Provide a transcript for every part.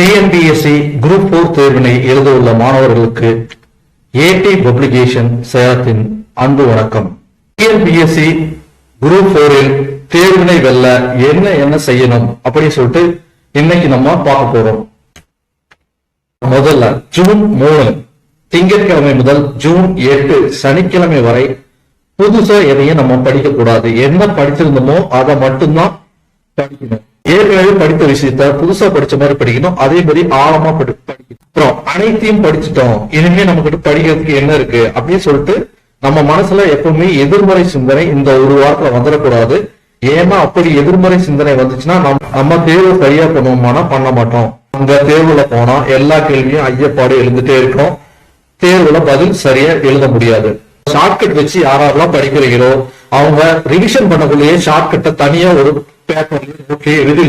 TNPSC group four தேர்வினை எழுத உள்ள மாணவர்களுக்கு ஏடி பப்ளிகேஷன் சேலத்தின் அன்பு வணக்கம். டிஎன்பிஎஸ்சி குரூப் போரில் தேர்வினை வெல்ல என்ன என்ன செய்யணும் அப்படின்னு சொல்லிட்டு இன்னைக்கு நம்ம பார்க்க போறோம். முதல்ல ஜூன் மூணு திங்கட்கிழமை முதல் ஜூன் எட்டு சனிக்கிழமை வரை புதுசா எதையும் நம்ம படிக்க கூடாது என்ன படிச்சிருந்தோமோ அதை மட்டும்தான் படிக்கணும். ஏற்கனவே படித்த விஷயத்த புதுசா படிச்ச மாதிரி படிக்கணும். அதே மாதிரி ஆழமா படி படிக்கணும். அப்புறம் அனைத்தையும் படிச்சுட்டோம். இனிமே நம்ம கிட்ட படிக்கிறதுக்கு என்ன இருக்கு? அப்படின்னு சொல்லிட்டு நம்ம மனசுல எப்பவுமே எதிர்மறை சிந்தனை இந்த ஒரு வாரத்துல வந்துடக்கூடாது. ஏன்னா அப்படி எதிர்மறை சிந்தனை வந்துச்சுன்னா நம்ம நம்ம தேர்வு சரியா பண்ணுவோமானா பண்ண மாட்டோம். அந்த தேர்வுல போனா எல்லா கேள்வியும் ஐயப்பாடு எழுந்துட்டே இருக்கும். தேர்வுல பதில் சரியா எழுத முடியாது. ஷார்ட்கட் வச்சு யாரெல்லாம் படிக்கிறீங்களோ அவங்க ரிவிஷன் பண்ணக்குள்ளேயே ஷார்ட்கட்டை தனியா ஒரு பேப்பர்ல ஓகே எழுதி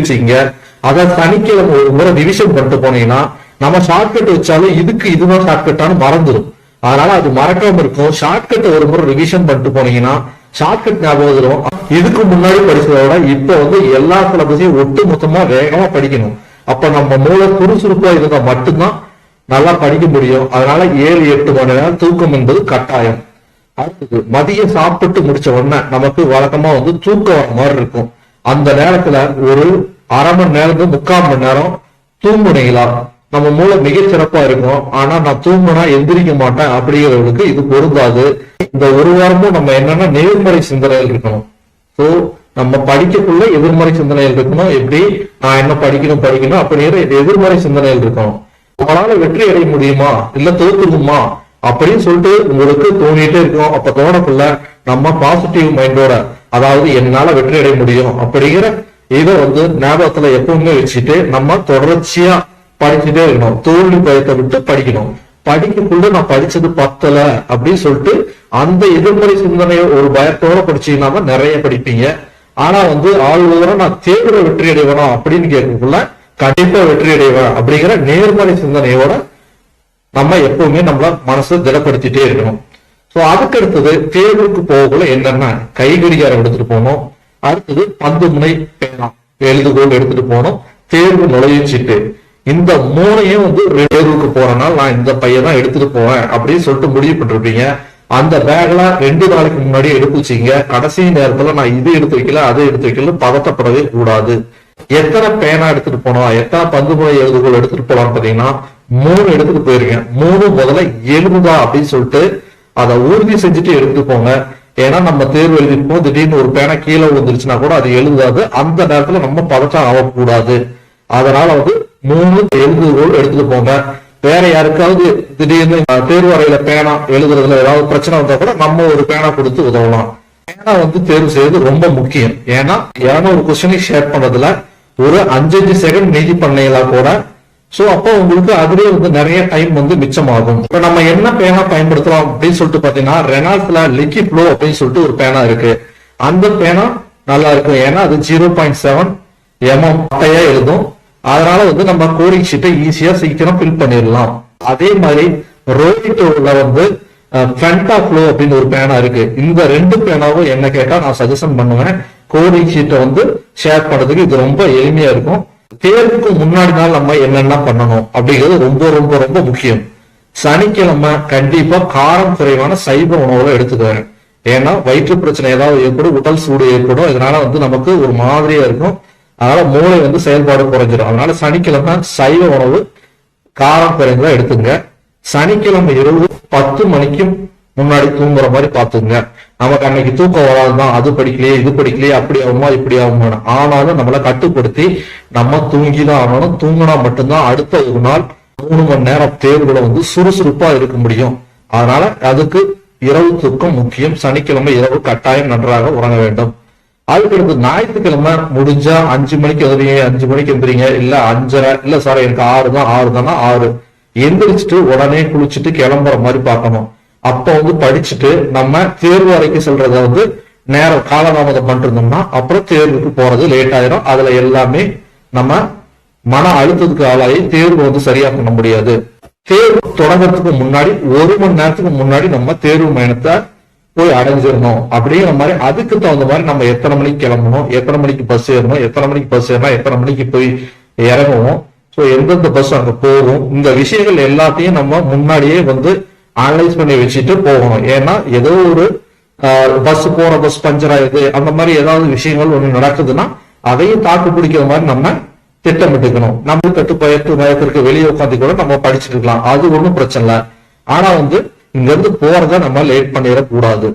அதை சனிக்கிழமை ஒரு முறை ரிவிஷன் பண்ணிட்டு போனீங்கன்னா நம்ம ஷார்ட்கட் வச்சாலும் இதுக்கு இதுதான் ஷார்ட்கட்டானு மறந்துடும் அதனால அது மறக்காம இருக்கும். ஷார்ட்கட் ஒரு முறை ரிவிஷன் பண்ணிட்டு போனீங்கன்னா ஷார்ட்கட் ஞாபகம் வரும் இதுக்கு முன்னாடி படிச்சதோட விட இப்ப வந்து எல்லா சிலபஸையும் ஒட்டு மொத்தமா வேகமா படிக்கணும். அப்ப நம்ம மூளை சுறுசுறுப்பா இருந்தா மட்டும்தான் நல்லா படிக்க முடியும். அதனால ஏழு எட்டு மணி நேரம் தூக்கம் என்பது கட்டாயம். அடுத்தது மதியம் சாப்பிட்டு முடிச்ச உடனே நமக்கு வழக்கமா வந்து தூக்கம் வர மாதிரி இருக்கும். அந்த நேரத்துல ஒரு அரை மணி நேரம் முக்கால் மணி நேரம் தூங்குனீங்களா? நம்ம மூளை மிகச்சிறப்பா இருக்கும். ஆனா நான் தூங்குனா எந்திரிக்க மாட்டேன் அப்படிங்கிறவங்களுக்கு இது பொருந்தாது. இந்த ஒரு வாரமும் நம்ம என்னன்னா நேர்மறை சிந்தனைகள் இருக்கணும். சோ நம்ம படிக்கக்குள்ள எதிர்மறை சிந்தனைகள் இருக்கணும். எப்படி? நான் என்ன படிக்கணும் படிக்கணும் அப்படிங்கிற எதிர்மறை சிந்தனைகள் இருக்கணும். நம்மளால வெற்றி அடைய முடியுமா? இல்ல தோத்துக்குமா? அப்படின்னு சொல்லிட்டு உங்களுக்கு தோணிட்டே இருக்கும். அப்ப தோணக்குள்ள நம்ம பாசிட்டிவ் மைண்டோட அதாவது என்னால வெற்றி அடைய முடியும் அப்படிங்கிற இதை வந்து ஞாபகத்துல எப்பவுமே வச்சுட்டு நம்ம தொடர்ச்சியா படிச்சுட்டே இருக்கணும். தோல்வி பயத்தை விட்டு படிக்கணும். படிக்கக்குள்ள நான் படிச்சது பத்தல அப்படின்னு சொல்லிட்டு அந்த எதிர்மறை சிந்தனையை ஒரு பயத்தோட படிச்சீங்கன்னா நிறைய படிப்பீங்க. ஆனா வந்து ஆள் விவரம் நான் தேர்வுல வெற்றி அடைவேனா அப்படின்னு கேட்கக்குள்ள கண்டிப்பா வெற்றி அடைவேன் அப்படிங்கிற நேர்மறை சிந்தனையோட நம்ம எப்பவுமே நம்மள மனசை திடப்படுத்திட்டே இருக்கணும். சோ அதுக்கு அடுத்தது தேர்வுக்கு போகக்குள்ள என்னன்னா கை கடிகாரம் எடுத்துட்டு போகணும். அடுத்தது பந்து முனை பேனா எழுதுகோல் எடுத்துட்டு போகணும். தேர்வு நுழைவுச்சீட்டு இந்த மூணையும் வந்து தேர்வுக்கு போறனால நான் இந்த பையன் தான் எடுத்துட்டு போவேன் அப்படின்னு சொல்லிட்டு முடிவு பண்ணிருப்பீங்க. அந்த பேக்ல ரெண்டு நாளைக்கு முன்னாடி எடுத்து வச்சிங்க கடைசி நேரத்துல நான் இது எடுத்து வைக்கல அதை எடுத்து வைக்கல பதட்டப்படவே கூடாது. எத்தனை பேனா எடுத்துட்டு போனோம் எத்தனை பந்து முறை எழுதுகோல் எடுத்துட்டு போலாம்னு பாத்தீங்கன்னா மூணு எடுத்துட்டு போயிருக்கேன் மூணு முதல்ல எழுதுதா அப்படின்னு சொல்லிட்டு அதை உறுதி செஞ்சுட்டு எடுத்துக்கோங்க ஏன்னா நம்ம தேர்வு எழுதிருப்போம் திடீர்னு ஒரு பேனை கீழே விழுந்துருச்சுன்னா கூட அது எழுதாது. அந்த நேரத்துல நம்ம பதட்டம் ஆகக்கூடாது. அதனால வந்து மூணு எழுதுகோல் எடுத்துட்டு போங்க. வேற யாருக்காவது திடீர்னு அஹ், தேர்வு அறையில பேனா எழுதுறதுல ஏதாவது பிரச்சனை வந்தா கூட நம்ம ஒரு பேனா கொடுத்து உதவலாம். பேனா வந்து தேர்வு செய்வது ரொம்ப முக்கியம். ஏன்னா இரநூறு கொஸ்டினை ஷேர் பண்றதுல ஒரு அஞ்சஞ்சு செகண்ட் நீதி பண்ணையில கூட சோ அப்போ உங்களுக்கு அதுலயே வந்து நிறைய டைம் வந்து மிச்சமாகும். இப்ப நம்ம என்ன பேனா பயன்படுத்துறோம் அப்படின்னு சொல்லிட்டு பாத்தீங்கன்னா ரெனால்ட்ல லிக்கி ப்ளோ அப்படின்னு சொல்லிட்டு ஒரு பேனா இருக்கு. அந்த பேனா நல்லா இருக்கும். ஏன்னா அது ஜீரோ பாயிண்ட் செவன் எம்எம் பட்டையா எழுதும் அதனால வந்து நம்ம கோடிங் ஷீட்டை ஈஸியா சீக்கிரம் ஃபில் பண்ணிடலாம். அதே மாதிரி ரோஹிட்டோல வந்து ஃபென்டா ஃப்ளோ அப்படின்னு ஒரு பேனா இருக்கு. இந்த ரெண்டு பேனாவும் என்ன கேட்டா நான் சஜஷன் பண்ணுவேன். கோடிங் ஷீட்டை வந்து ஷேர் பண்றதுக்கு இது ரொம்ப எளிமையா இருக்கும். தேர்வுக்கு முன்னாடி நாள் நம்ம என்னென்ன பண்ணணும் அப்படிங்கிறது ரொம்ப ரொம்ப ரொம்ப முக்கியம். சனிக்கிழமை கண்டிப்பா காரம் குறைவான சைவ உணவுகளை எடுத்துக்குவேன் ஏன்னா வயிற்று பிரச்சனை ஏதாவது ஏற்படும் உடல் சூடு ஏற்படும் இதனால வந்து நமக்கு ஒரு மாதிரியா இருக்கும். அதனால மூளை வந்து செயல்பாடு குறைஞ்சிடும் அதனால சனிக்கிழமை சைவ உணவு காரம் குறைந்ததா எடுத்துங்க சனிக்கிழமை இரவு பத்து மணிக்கும் முன்னாடி தூங்குற மாதிரி பாத்துங்க நமக்கு அன்னைக்கு தூக்கம் வராதுதான். அது படிக்கலையே இது படிக்கலையே அப்படி ஆகுமா இப்படி ஆகுமா ஆனாலும் நம்மள கட்டுப்படுத்தி நம்ம தூங்கிதான் ஆனாலும் தூங்கினா மட்டும்தான் அடுத்த ஒரு நாள் மூணு மணி நேரம் தேர்வுல வந்து சுறுசுறுப்பா இருக்க முடியும். அதனால அதுக்கு இரவு தூக்கம் முக்கியம். சனிக்கிழமை இரவு கட்டாயம் நன்றாக உறங்க வேண்டும். அதுக்கடுத்து ஞாயிற்றுக்கிழமை முடிஞ்சா அஞ்சு மணிக்கு எதிரீங்க அஞ்சு மணிக்கு எழுதுறீங்க இல்ல அஞ்சரை இல்ல சார் எனக்கு ஆறு தான் ஆறு தானா ஆறு. எந்திரிச்சிட்டு உடனே குளிச்சுட்டு கிளம்புற மாதிரி பார்க்கணும். அப்ப வந்து படிச்சுட்டு நம்ம தேர்வு அறைக்கு செல்றத வந்து நேரம் காலதாமதம் பண்ணிருந்தோம்னா அப்புறம் தேர்வுக்கு போறது லேட் ஆயிரும் அதுல எல்லாமே நம்ம மன அழுத்தத்துக்கு ஆளாகி தேர்வு வந்து சரியா பண்ண முடியாது. தேர்வு தொடங்கிறதுக்கு முன்னாடி ஒரு மணி நேரத்துக்கு முன்னாடி நம்ம தேர்வு மையத்தை போய் அடைஞ்சிடணும். அப்படிங்கிற மாதிரி அதுக்கு தகுந்த மாதிரி நம்ம எத்தனை மணிக்கு கிளம்பணும் எத்தனை மணிக்கு பஸ் ஏறணும் எத்தனை மணிக்கு பஸ் ஏறினா எத்தனை மணிக்கு போய் இறங்குவோம். ஸோ எந்தெந்த பஸ் அங்க போகும் இந்த விஷயங்கள் எல்லாத்தையும் நம்ம முன்னாடியே வந்து அனலைஸ் பண்ணி வச்சுட்டு போகணும். ஏன்னா ஏதோ ஒரு பஸ் போற பஸ் பஞ்சர் ஆயிடுது. அந்த மாதிரி ஏதாவது விஷயங்கள் ஒண்ணு நடக்குதுன்னா அதையும் தாக்கு பிடிக்கிற மாதிரி நம்ம திட்டமிட்டுக்கணும். நம்ம தட்டு பயத்து பயத்திற்கு வெளியே உட்காந்து கூட நம்ம படிச்சுட்டு இருக்கலாம். அது ஒண்ணும் பிரச்சனை இல்லை. ஆனா வந்து இங்க இருந்து போறத நம்ம லேட் பண்ணிடக்கூடாது.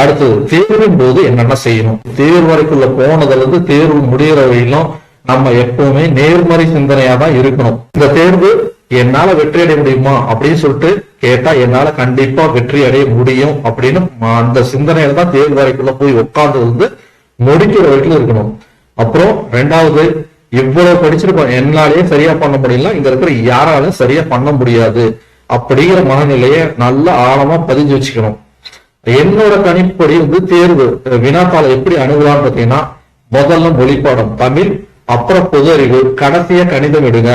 அடுத்தது தேர்வின் போது என்னென்ன செய்யணும்? தேர்வு வரைக்குள்ள போனதுல இருந்து தேர்வு முடிகிற வரையிலும் நம்ம எப்பவுமே நேர்மறை சிந்தனையா தான் இருக்கணும். இந்த தேர்வு என்னால வெற்றி அடைய முடியுமா அப்படின்னு சொல்லிட்டு கேட்டா என்னால கண்டிப்பா வெற்றி அடைய முடியும் அப்படின்னு அந்த சிந்தனையில தான் தேர்வு வரைக்குள்ள போய் உட்கார்ந்து வந்து முடிக்கிற வரைக்கும் இருக்கணும். அப்புறம் ரெண்டாவது இவ்வளவு படிச்சிருக்கோம் என்னாலேயே சரியா பண்ண முடியல இங்க இருக்கிற யாராலும் சரியா பண்ண முடியாது அப்படிங்கிற மனநிலையை நல்ல ஆழமா பதிஞ்சு வச்சுக்கணும். என்னோட கணிப்படி வந்து தேர்வு வினாத்தாளை எப்படி அணுகலாம்னு பாத்தீங்கன்னா முதல்ல மொழிப்பாடம் தமிழ் அப்புறம் பொது அறிவு கடைசியா கணிதம் எடுங்க.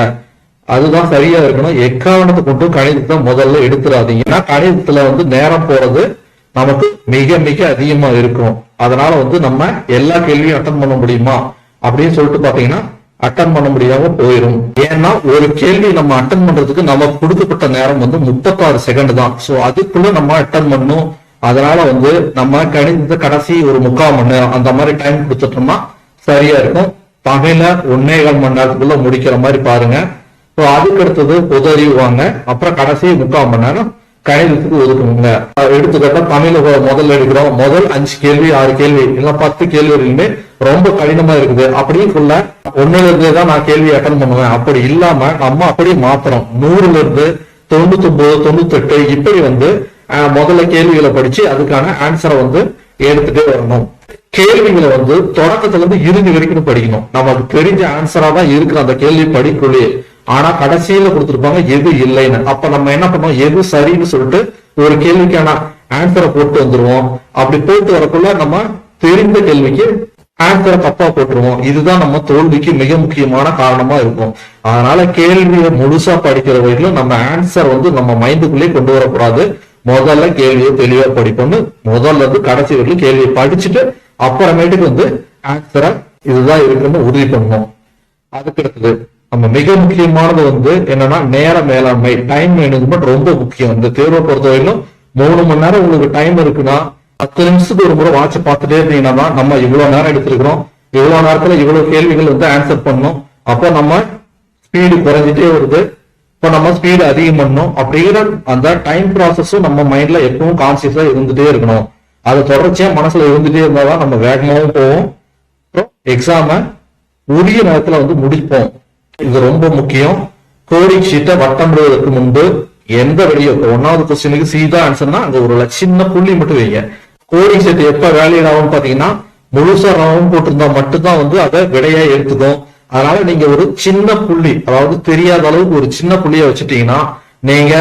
அதுதான் சரியா இருக்கணும். எக்காரணத்தை கொண்டு கணிதத்தை முதல்ல எடுத்துடாதீங்க. ஏன்னா கணிதத்துல வந்து நேரம் போறது நமக்கு மிக மிக அதிகமா இருக்கும் அதனால வந்து நம்ம எல்லா கேள்வியும் அட்டன் பண்ண முடியுமா? அப்படின்னு சொல்லிட்டு பாத்தீங்கன்னா அட்டன் பண்ண முடியாம போயிடும் ஏன்னா ஒரு கேள்வி நம்ம அட்டன் பண்றதுக்கு நமக்கு கொடுக்கப்பட்ட நேரம் வந்து முப்பத்தாறு செகண்ட் தான். சோ அதுக்குள்ள நம்ம அட்டன் பண்ணும் அதனால வந்து நம்ம கணிதத்தை கடைசி ஒரு முக்கால் மணி நேரம் அந்த மாதிரி டைம் கொடுத்துட்டோம்னா சரியா இருக்கும். தமிழ ஒன்னே கால் மணி நேரத்துக்குள்ள முடிக்கிற மாதிரி பாருங்க. ஸோ அதுக்கு அடுத்தது பொது அறிவு வாங்க அப்புறம் கடைசி முக்கால் மணி நேரம் கணிதத்துக்கு ஒதுக்குங்க எடுத்துக்கிட்டா தமிழ் முதல்ல எடுக்கிறோம். முதல் அஞ்சு கேள்வி ஆறு கேள்வி. இல்லை பத்து கேள்விகளுமே ரொம்ப கடினமா இருக்குது. அப்படியே சொல்ல ஒண்ணுல இருந்து தான் நான் கேள்வி அட்டன் பண்ணுவேன். அப்படி இல்லாம நம்ம அப்படியே மாத்துறோம் நூறுல இருந்து தொண்ணூத்தி ஒன்பது தொண்ணூத்தி எட்டு இப்படி வந்து முதல்ல கேள்விகளை படிச்சு அதுக்கான ஆன்சரை வந்து எடுத்துட்டே வரணும். கேள்விகளை வந்து தொடக்கத்துல இருந்து இறுதி வரைக்கும் படிக்கணும். நமக்கு தெரிஞ்ச ஆன்சரா தான் இருக்கிற அந்த கேள்வி படிக்குள்ளே ஆனா கடைசியில கொடுத்துருப்பாங்க எது இல்லைன்னு. அப்ப நம்ம என்ன பண்ணுவோம்? எது சரின்னு சொல்லிட்டு ஒரு கேள்விக்கான ஆன்சரை போட்டு வந்துருவோம். அப்படி போட்டு வரக்குள்ள நம்ம தெரிந்த கேள்விக்கு ஆன்சரை தப்பா போட்டுருவோம். இதுதான் நம்ம தோல்விக்கு மிக முக்கியமான காரணமா இருக்கும். அதனால கேள்வியை முழுசா படிக்கிற வரைக்கும் நம்ம ஆன்சர் வந்து நம்ம மைண்டுக்குள்ளேயே கொண்டு வரக்கூடாது. முதல்ல கேள்வியை தெளிவா படிப்போம்னு முதல்ல இருந்து கடைசி வரைக்கும் கேள்வியை படிச்சுட்டு அப்புறமேட்டுக்கு வந்து ஆன்சரை இதுதான் இருக்குன்னு உறுதி பண்ணணும் அதுக்கு அடுத்தது நம்ம மிக முக்கியமானது வந்து என்னன்னா நேர மேலாண்மை. டைம் மேனேஜ்மெண்ட் ரொம்ப முக்கியம். இந்த தேர்வை பொறுத்தவரையிலும் மூணு மணி நேரம் உங்களுக்கு டைம் இருக்குன்னா பத்து நிமிஷத்துக்கு ஒரு முறை வாட்ச் பார்த்துட்டே இருந்தீங்கன்னா தான் நம்ம இவ்வளவு நேரம் எடுத்திருக்கிறோம். இவ்வளவு நேரத்துல இவ்வளவு கேள்விகள் வந்து ஆன்சர் பண்ணணும் அப்போ நம்ம ஸ்பீடு குறைஞ்சிட்டே வருது. இப்போ நம்ம ஸ்பீடு அதிகம் பண்ணணும் அப்படிங்கிற அந்த டைம் ப்ராசஸும் நம்ம மைண்ட்ல எப்பவும் கான்சியஸா இருந்துட்டே இருக்கணும். அது தொடர்ச்சியா மனசுல இருந்துட்டே இருந்தாதான் நம்ம வேகமாகவும் போவோம். அப்புறம் எக்ஸாம உரிய நேரத்துல வந்து முடிப்போம். இது ரொம்ப முக்கியம். கோடிங் ஷீட்டை வட்டமிடுவதற்கு முன்பு எந்த வெளியோ இப்போ ஒன்னாவது கொஸ்டினுக்கு சீதா ஆன்சர்னா அங்க ஒரு சின்ன புள்ளி மட்டும் வைங்க. கோடிங் ஷீட் எப்ப வேலையிட ஆகும் பாத்தீங்கன்னா முழுசா ரவுண்ட் போட்டிருந்தா மட்டும்தான் வந்து அதை விடையா எடுத்துக்கும். அதனால நீங்க ஒரு சின்ன புள்ளி அதாவது தெரியாத அளவுக்கு ஒரு சின்ன புள்ளிய வச்சுட்டீங்கன்னா நீங்க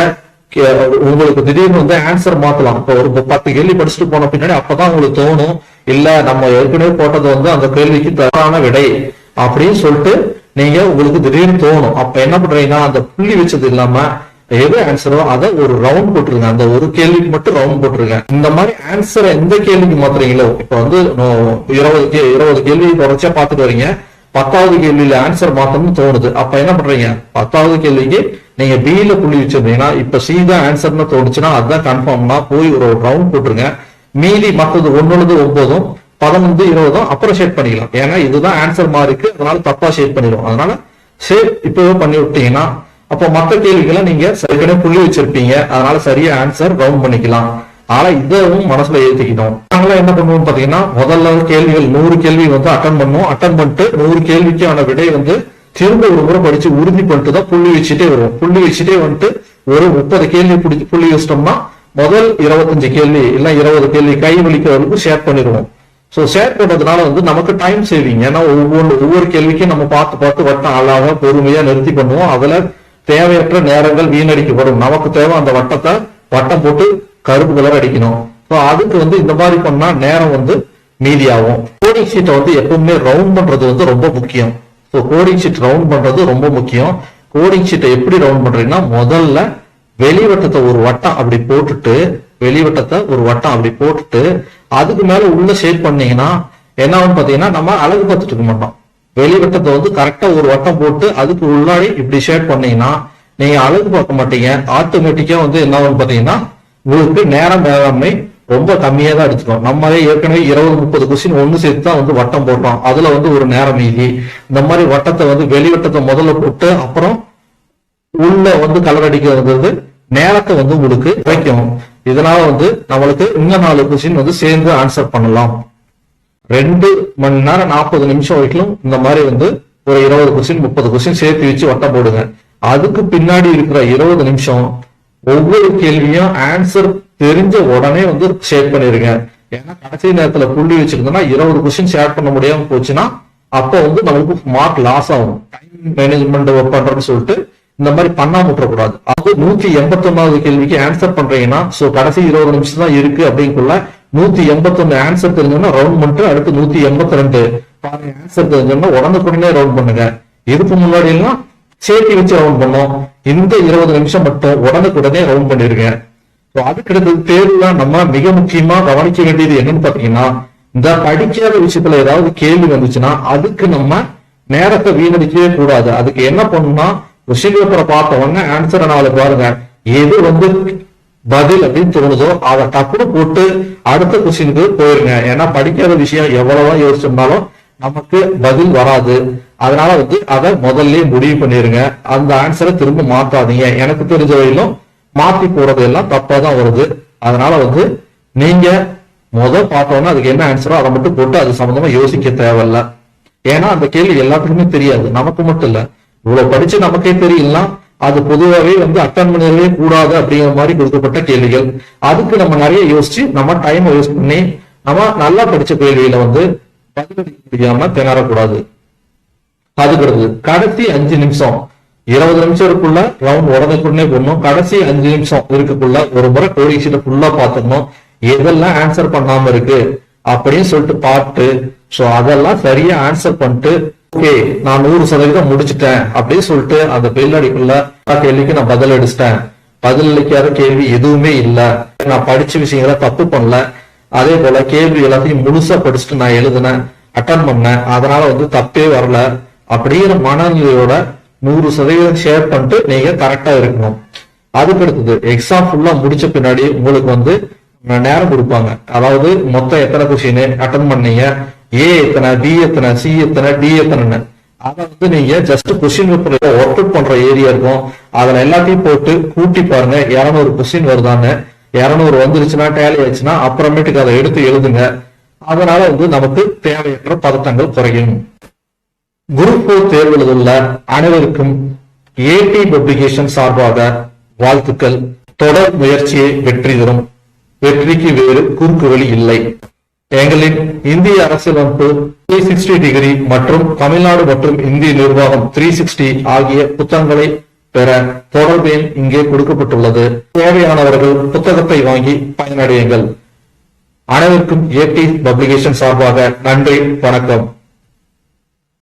கே- உங்களுக்கு திடீர்னு வந்து ஆன்சர் மாத்தலாம். இப்போ ஒரு பத்து கேள்வி படிச்சுட்டு போன பின்னாடி அப்பதான் உங்களுக்கு தோணும் இல்ல நம்ம ஏற்கனவே போட்டது வந்து அந்த கேள்விக்கு தவறான விடை அப்படின்னு சொல்லிட்டு நீங்க உங்களுக்கு திடீர்னு தோணும். அப்ப என்ன பண்றீங்கன்னா அந்த புள்ளி வச்சது இல்லாம எது ஆன்சரோ அதை ஒரு ரவுண்ட் போட்டுருங்க. அந்த ஒரு கேள்விக்கு மட்டும் ரவுண்ட் போட்டுருங்க. இந்த மாதிரி ஆன்சரை எந்த கேள்விக்கு மாத்துறீங்களோ இப்ப வந்து இருபது கே இருபது கேள்வி தொடர்ச்சியா பாத்துட்டு வரீங்க. பத்தாவது கேள்வியில ஆன்சர் மாத்தணும்னு தோணுது. அப்ப என்ன பண்றீங்க? பத்தாவது கேள்விக்கு நீங்க பி ல புள்ளி வச்சிருந்தீங்கன்னா இப்ப சி தான் ஆன்சர்னு தோணுச்சுன்னா அதுதான் கன்ஃபார்ம்னா போய் ஒரு ரவுண்ட் போட்டுருங்க. மீதி மத்தது ஒன்னொழுது ஒன்பதும் பதினஞ்சு இருபதும் அப்புறம் ஷேட் பண்ணிக்கலாம். ஏன்னா இதுதான் ஆன்சர் மாறிக்கு அதனால தப்பா ஷேட் பண்ணிடுவோம். அதனால ஷேட் இப்பவே பண்ணி விட்டீங்கன்னா அப்போ மற்ற கேள்விகளை நீங்க ஏற்கனவே புள்ளி வச்சிருப்பீங்க. அதனால சரியா ஆன்சர் ரவுண்ட் பண்ணிக்கலாம். ஆனா இதுவும் மனசுல ஏத்திக்கணும். நாங்களாம் என்ன பண்ணுவோம் பாத்தீங்கன்னா முதல்ல கேள்விகள் நூறு கேள்வி வந்து அட்டன் பண்ணுவோம். அட்டன் பண்ணிட்டு நூறு கேள்விக்கான விடை வந்து திரும்ப ஒரு முறை படிச்சு உறுதி பண்ணிட்டு தான் புள்ளி வச்சுட்டே வருவோம். புள்ளி வச்சுட்டே வந்துட்டு ஒரு முப்பது கேள்வி பிடிச்சி புள்ளி வச்சிட்டோம்னா முதல் இருபத்தஞ்சு கேள்வி இல்ல இருபது கேள்வி கை வலிக்கிறவர்களுக்கு ஷேர் பண்ணிடுவோம். ஸோ ஷேர் பண்றதுனால வந்து நமக்கு டைம் சேவிங் ஏன்னா ஒவ்வொரு ஒவ்வொரு கேள்விக்கும் நம்ம பார்த்து பார்த்து வட்டம் அழகாக பொறுமையா நிறுத்தி பண்ணுவோம். அதுல தேவையற்ற நேரங்கள் வீணடிக்கப்படும். நமக்கு தேவை அந்த வட்டத்தை வட்டம் போட்டு கருப்பு கலர் அடிக்கணும். ஸோ அதுக்கு வந்து இந்த மாதிரி பண்ணா நேரம் வந்து மீதியாகும். கோடிங் ஷீட்டை வந்து எப்பவுமே ரவுண்ட் பண்றது வந்து ரொம்ப முக்கியம். ஸோ கோடிங் ஷீட் ரவுண்ட் பண்றது ரொம்ப முக்கியம். கோடிங் ஷீட்டை எப்படி ரவுண்ட் பண்றீங்கன்னா முதல்ல வெளிவட்டத்தை ஒரு வட்டம் அப்படி போட்டுட்டு வெளிவட்டத்தை ஒரு வட்டம் அப்படி போட்டுட்டு அதுக்கு மேல உள்ள ஷேட் பண்ணீங்கன்னா என்ன ஆகும் பாத்தீங்கன்னா நம்ம அழகு பார்த்துட்டு இருக்க மாட்டோம். வெளிவட்டத்தை வந்து கரெக்டா ஒரு வட்டம் போட்டு அதுக்கு உள்ளாடி இப்படி ஷேட் பண்ணீங்கன்னா நீங்க அழகு பார்க்க மாட்டீங்க. ஆட்டோமேட்டிக்கா வந்து என்ன ஆகும் பாத்தீங்கன்னா உங்களுக்கு நேரம் மேலாண்மை ரொம்ப கம்மியா தான் எடுத்துக்கும். நம்மளே ஏற்கனவே இருபது முப்பது கொஸ்டின் ஒண்ணு சேர்த்து தான் வந்து வட்டம் போட்டோம் அதுல வந்து ஒரு நேரம் மீதி இந்த மாதிரி வட்டத்தை வந்து வெளிவட்டத்தை முதல்ல போட்டு அப்புறம் உள்ள வந்து கலர் அடிக்கிறது நேரத்தை வந்து உங்களுக்கு குறைக்கும். இதனால வந்து நம்மளுக்கு இன்னும் நாலு கொஸ்டின் வந்து சேர்ந்து ஆன்சர் பண்ணலாம். ரெண்டு மணி நேரம் நாற்பது நிமிஷம் வரைக்கும் இந்த மாதிரி வந்து ஒரு இருபது கொஸ்டின் முப்பது கொஸ்டின் சேர்த்து வச்சு வட்டம் போடுங்க. அதுக்கு பின்னாடி இருக்கிற இருபது நிமிஷம் ஒவ்வொரு கேள்வியும் ஆன்சர் தெரிஞ்ச உடனே வந்து ஷேர் பண்ணிருங்க. ஏன்னா கடைசி நேரத்துல புள்ளி வச்சிருந்தோம்னா இருபது கொஸ்டின் ஷேர் பண்ண முடியாம போச்சுன்னா அப்போ வந்து நம்மளுக்கு மார்க் லாஸ் ஆகும். டைம் மேனேஜ்மெண்ட் பண்றோம்னு சொல்லிட்டு இந்த மாதிரி பண்ணாம விட்டுறக்கூடாது அது நூத்தி எண்பத்தி ஒன்னாவது கேள்விக்கு ஆன்சர் பண்றீங்கன்னா சோ கடைசி இருபது நிமிஷம் தான் இருக்கு அப்படிங்குள்ள நூத்தி எண்பத்தி ஒன்னு ஆன்சர் தெரிஞ்சோம்னா ரவுண்ட் பண்ணிட்டு அடுத்து நூத்தி எண்பத்தி ரெண்டு பாருங்க ஆன்சர் தெரிஞ்சோம்னா உடனுக்குடனே ரவுண்ட் பண்ணுங்க. இதுக்கு முன்னாடி எல்லாம் சேர்த்து வச்சு ரவுண்ட் பண்ணோம். இந்த இருபது நிமிஷம் மட்டும் உடனுக்குடனே ரவுண்ட் பண்ணிருங்க. So, அதுக்கு தேர்வுல நம்ம மிக முக்கியமா கவனிக்க வேண்டியது என்னன்னு பாத்தீங்கன்னா இந்த படிக்காத விஷயத்துல ஏதாவது கேள்வி வந்துச்சுன்னா அதுக்கு நம்ம நேரத்தை வீணடிக்கவே கூடாது. அதுக்கு என்ன பண்ணணும்னா கொஸ்டின் பேப்பரை பார்த்த உடனே ஆன்சரை நாலு பாருங்க. எது வந்து பதில் அப்படின்னு தோணுதோ அதை டக்குனு போட்டு அடுத்த கொஸ்டினுக்கு போயிருங்க. ஏன்னா படிக்காத விஷயம் எவ்வளவுதான் யோசிச்சோம்னாலும் நமக்கு பதில் வராது. அதனால வந்து அதை முதல்ல முடிவு பண்ணிருங்க. அந்த ஆன்சரை திரும்ப மாத்தாதீங்க எனக்கு தெரிஞ்ச வரையிலும் மாத்தி போறது எல்லாம் தப்பா தான் வருது. அதனால வந்து நீங்க முதல் பார்த்தோன்னா அதுக்கு என்ன ஆன்சரோ அதை மட்டும் போட்டு அது சம்பந்தமா யோசிக்க தேவையில்ல. ஏன்னா அந்த கேள்வி எல்லாத்துக்குமே தெரியாது. நமக்கு மட்டும் இல்லை. இவ்வளவு படிச்சு நமக்கே தெரியலாம் அது பொதுவாகவே வந்து அட்டன் பண்ணிடவே கூடாது அப்படிங்கிற மாதிரி கொடுக்கப்பட்ட கேள்விகள். அதுக்கு நம்ம நிறைய யோசிச்சு நம்ம டைம் வேஸ்ட் பண்ணி நம்ம நல்லா படிச்ச கேள்வியில வந்து பதிலளிக்க முடியாம திணறக்கூடாது. அதுக்கிறது கடைசி அஞ்சு நிமிஷம். இருபது நிமிஷம் இருக்குள்ள ரவுண்ட் உடனுக்குடனே போடணும். கடைசி அஞ்சு நிமிஷம் இருக்குள்ள ஒரு முறை கோடி ஷீட்டை ஃபுல்லா பாத்துக்கணும் எதெல்லாம் ஆன்சர் பண்ணாம இருக்கு அப்படின்னு சொல்லிட்டு பார்த்து சோ அதெல்லாம் சரியா ஆன்சர் பண்ணிட்டு ஓகே நான் நூறு சதவீதம் முடிச்சிட்டேன் அப்படின்னு சொல்லிட்டு அந்த பெல் அடிக்குள்ள கேள்விக்கு நான் பதில் அடிச்சிட்டேன். பதில் அளிக்காத கேள்வி எதுவுமே இல்ல. நான் படிச்ச விஷயங்களை தப்பு பண்ணல. அதே போல கேள்வி எல்லாத்தையும் முழுசா படிச்சுட்டு நான் எழுதினேன் அட்டன் பண்ணேன். அதனால வந்து தப்பே வரல. அப்படிங்கிற மனநிலையோட நூறு சதவீதம் ஷேர் பண்ணிட்டு நீங்க கரெக்டா இருக்கணும். அதுக்கு அடுத்தது எக்ஸாம் ஃபுல்லா முடிச்ச பின்னாடி உங்களுக்கு வந்து நேரம் கொடுப்பாங்க. அதாவது மொத்தம் எத்தனை கொஸ்டின் அட்டன் பண்ணீங்க? ஏ எத்தனை பி எத்தனை சி எத்தனை டி எத்தனைன்னு. அதை வந்து நீங்க just question paper work out பண்ற ஏரியா இருக்கும். அதுல எல்லாத்தையும் போட்டு கூட்டி பாருங்க. இரநூறு கொஸ்டின் வருதாங்க இரநூறு வந்துருச்சுன்னா டேலி ஆச்சுன்னா அப்புறமேட்டுக்கு அதை எடுத்து எழுதுங்க. அதனால வந்து நமக்கு தேவையற்ற பதட்டங்கள் குறையும். குரூப் போர் தேர்வு எழுதுள்ள அனைவருக்கும் ஏடி பப்ளிகேஷன் சார்பாக வாழ்த்துக்கள். தொடர் முயற்சியை வெற்றி தரும். வெற்றிக்கு வேறு குறுக்கு வழி இல்லை. எங்களின் இந்திய அரசியலமைப்பு த்ரீ சிக்ஸ்டி டிகிரி மற்றும் தமிழ்நாடு மற்றும் இந்திய நிர்வாகம் த்ரீ சிக்ஸ்டி ஆகிய புத்தகங்களை பெற தொடர்பு எண் இங்கே கொடுக்கப்பட்டுள்ளது. தேவையானவர்கள் புத்தகத்தை வாங்கி பயனடையுங்கள். அனைவருக்கும் ஏடி பப்ளிகேஷன் சார்பாக நன்றி வணக்கம்.